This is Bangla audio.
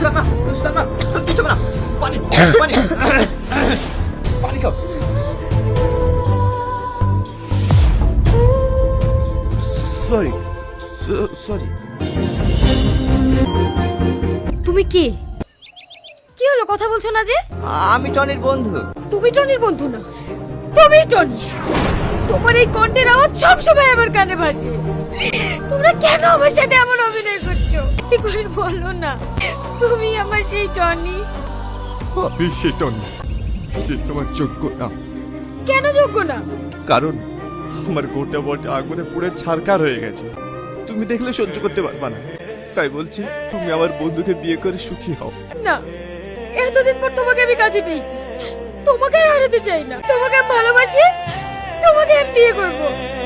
সালমা কিছু না। পানি পানি পানি খাও। সরি সরি তুমি কি? কি হলো কথা বলছো না যে? আমি টনির বন্ধু। তুমি টনির বন্ধু না তুমি টনি। তোমার এই কণ্ঠের আওয়াজ সবসময় আমার কানে ভাসে। তোমরা কেন আমার সাথে এমন অভিনয় করছ? কি করে বলো না। তুমি আমার সেই টনি। আমি সেটা না সে তোমার যোগ্য না। কেন যোগ্য না? কারণ আমার গোটা বটে আগুনে পুড়ে ছারকার হয়ে গেছে। তুমি দেখলে সহ্য করতে পারবা না। তাই বলছি তুমি আমার বন্ধুকে বিয়ে করে সুখী হও। না এতদিন পর তোমাকে আমি কাজে পেয়েছি। তোমাকে হারাতে চাই না। তোমাকে ভালোবাসি তোমাকে আমি বিয়ে করব।